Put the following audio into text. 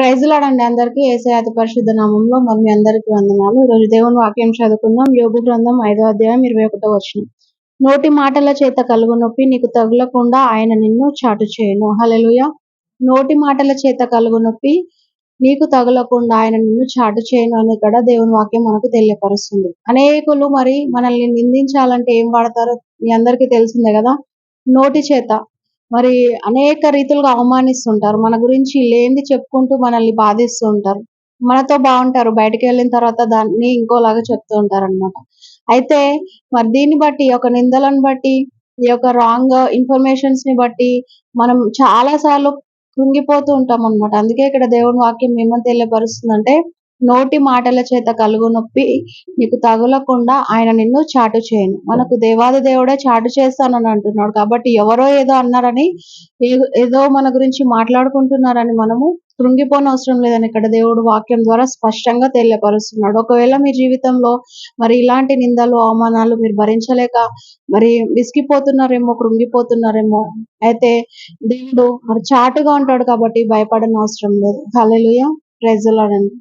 ప్రైజులాడండి అందరికీ. ఏసే అతి పరిశుద్ధ నామంలో మనం అందరికీ వందనాలు. ఈరోజు దేవుని వాక్యం చదువుకుందాం. యోగు గ్రంథం ఐదో అధ్యాయం ఇరవై ఒకటో వచ్చిన నోటి మాటల చేత కలుగు నొప్పి నీకు తగులకుండా ఆయన నిన్ను చాటు చేయను. హలలుయ నోటి మాటల చేత కలుగు నొప్పి నీకు తగులకుండా ఆయన నిన్ను చాటు చేయను అని ఇక్కడ దేవుని వాక్యం మనకు తెలియపరుస్తుంది. అనేకులు మరి మనల్ని నిందించాలంటే ఏం వాడతారో మీ అందరికీ తెలిసిందే కదా. నోటి చేత మరి అనేక రీతులుగా అవమానిస్తుంటారు. మన గురించి లేనిది చెప్పుకుంటూ మనల్ని బాధిస్తూ ఉంటారు మనతో బాగుంటారు. బయటకు వెళ్ళిన తర్వాత దాన్ని ఇంకోలాగా చెప్తూ ఉంటారు అనమాట అయితే మరి దీన్ని బట్టి ఒక నిందలను బట్టి ఈ యొక్క రాంగ్ ఇన్ఫర్మేషన్స్ని బట్టి మనం చాలా సార్లు కృంగిపోతూ ఉంటాం అనమాట అందుకే ఇక్కడ దేవుని వాక్యం ఏమని తెలియపరుస్తుందంటే నోటి మాటల చేత కలుగు నొప్పి నీకు తగులకుండా ఆయన నిన్ను చాటు చేయను. మనకు దేవాది దేవుడే చాటు చేస్తానని అంటున్నాడు. కాబట్టి ఎవరో ఏదో అన్నారని ఏదో మన గురించి మాట్లాడుకుంటున్నారని మనము కృంగిపోని అవసరం లేదని ఇక్కడ దేవుడు వాక్యం ద్వారా స్పష్టంగా తెలియపరుస్తున్నాడు. ఒకవేళ మీ జీవితంలో మరి ఇలాంటి నిందలు అవమానాలు మీరు భరించలేక మరి విసిగిపోతున్నారేమో కృంగిపోతున్నారేమో అయితే దేవుడు మరి చాటుగా ఉంటాడు కాబట్టి భయపడని అవసరం లేదు హలెలుయ అనండి